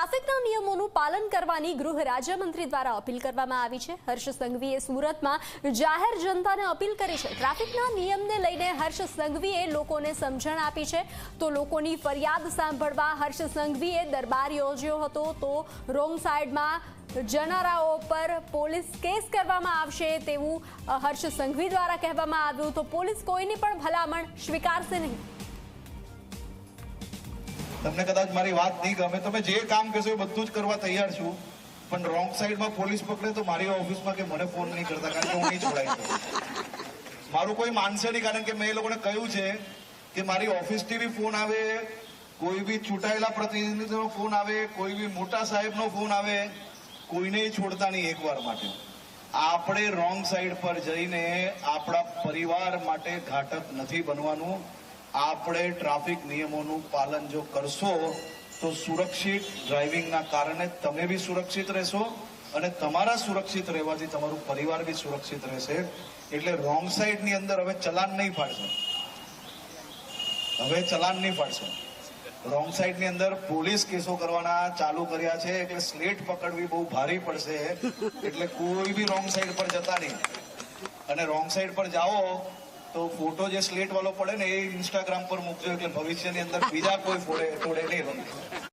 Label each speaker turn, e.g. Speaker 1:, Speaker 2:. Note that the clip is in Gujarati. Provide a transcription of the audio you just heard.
Speaker 1: ટ્રાફિકના નિયમોનું પાલન કરવાની ગૃહ રાજ્યમંત્રી દ્વારા અપીલ કરવામાં આવી છે. હર્ષ સંઘવીએ સુરતમાં જાહેર જનતાને અપીલ કરી છે. ટ્રાફિકના નિયમને લઈને હર્ષ સંઘવીએ લોકોને સમજણ આપી છે. તો લોકોની ફરિયાદ સાંભળવા હર્ષ સંઘવીએ દરબાર યોજ્યો હતો. તો રોંગ સાઈડમાં જનારાઓ પર પોલીસ કેસ કરવામાં આવશે તેવું હર્ષ સંઘવી દ્વારા કહેવામાં આવ્યું. તો પોલીસ કોઈની પણ ભલામણ સ્વીકારશે નહીં.
Speaker 2: તમને કદાચ મારી વાત નહીં ગમે. તમે જે કામ કહેશો એ બધું જ કરવા તૈયાર છું. પણ રોંગ સાઈડમાં પોલીસ પકડે તો મારી ઓફિસમાં કે મને ફોન નહીં કરતા, કારણ કે હું નહીં છોડાઈ મારું કોઈ માનશે નહીં, કારણ કે મેં એ લોકોને કહ્યું છે કે મારી ઓફિસથી બી ફોન આવે, કોઈ બી ચૂંટાયેલા પ્રતિનિધિનો ફોન આવે, કોઈ બી મોટા સાહેબનો ફોન આવે, કોઈને છોડતા નહીં એકવાર માટે. આપણે રોંગ સાઈડ પર જઈને આપણા પરિવાર માટે ઘાતક નથી બનવાનું. આપણે ટ્રાફિક નિયમોનું પાલન જો કરશો, તો સુરક્ષિત ડ્રાઇવિંગના કારણે તમે બી સુરક્ષિત રહેશો અને તમારા સુરક્ષિત રહેવાથી તમારું પરિવાર બી સુરક્ષિત રહેશે. એટલે રોંગ સાઈડની અંદર હવે ચલાન નહીં પાડશે. હવે ચલાન નહીં ફાડશે રોંગ સાઈડની અંદર પોલીસ કેસો કરવાના ચાલુ કર્યા છે, એટલે સ્લેટ પકડવી બહુ ભારી પડશે, એટલે કોઈ બી રોંગ સાઈડ પર જતા નહીં. અને રોંગ સાઈડ પર જાઓ તો ફોટો જે સ્લેટ વાળો પડે ને એ ઇન્સ્ટાગ્રામ પર મૂકજો એટલે ભવિષ્યની અંદર બીજા કોઈ ફોડે તોડે નહીં